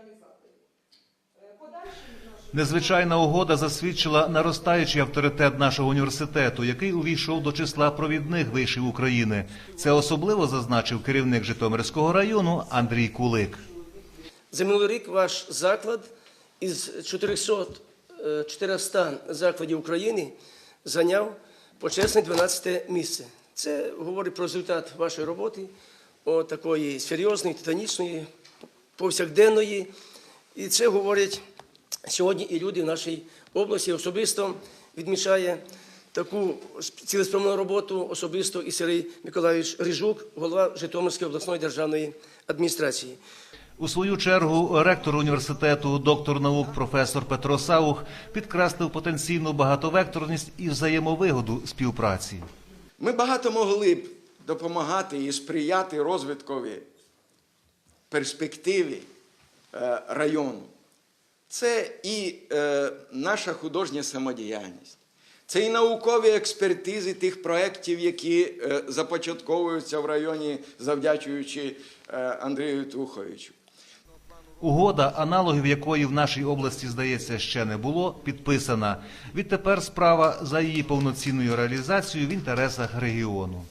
навчальних закладів. Е, Незвичайна угода засвідчила наростаючий авторитет нашого університету, який увійшов до числа провідних вишів України. Це особливо зазначив керівник Житомирського району Андрій Кулик. За минулий рік ваш заклад із 400, е, 400 закладів України зайняв почесне 12 місце. Це говорить про результат вашої роботи, о, такої серйозної, титанічної, повсякденної. І це говорять сьогодні і люди в нашій області. Особисто відмічає таку цілеспрямовану роботу особисто і Сергій Миколаївич Рижук, голова Житомирської обласної державної адміністрації. У свою чергу ректор університету, доктор наук професор Петро Саух підкреслив потенційну багатовекторність і взаємовигоду співпраці. Ми багато могли б допомагати і сприяти розвиткові перспективі е, району. Це і е, наша художня самодіяльність, це і наукові експертизи тих проєктів, які е, започатковуються в районі, завдячуючи Андрію Туховичу. Угода, аналогів якої в нашій області, здається, ще не було, підписана. Відтепер справа за її повноцінною реалізацією в інтересах регіону.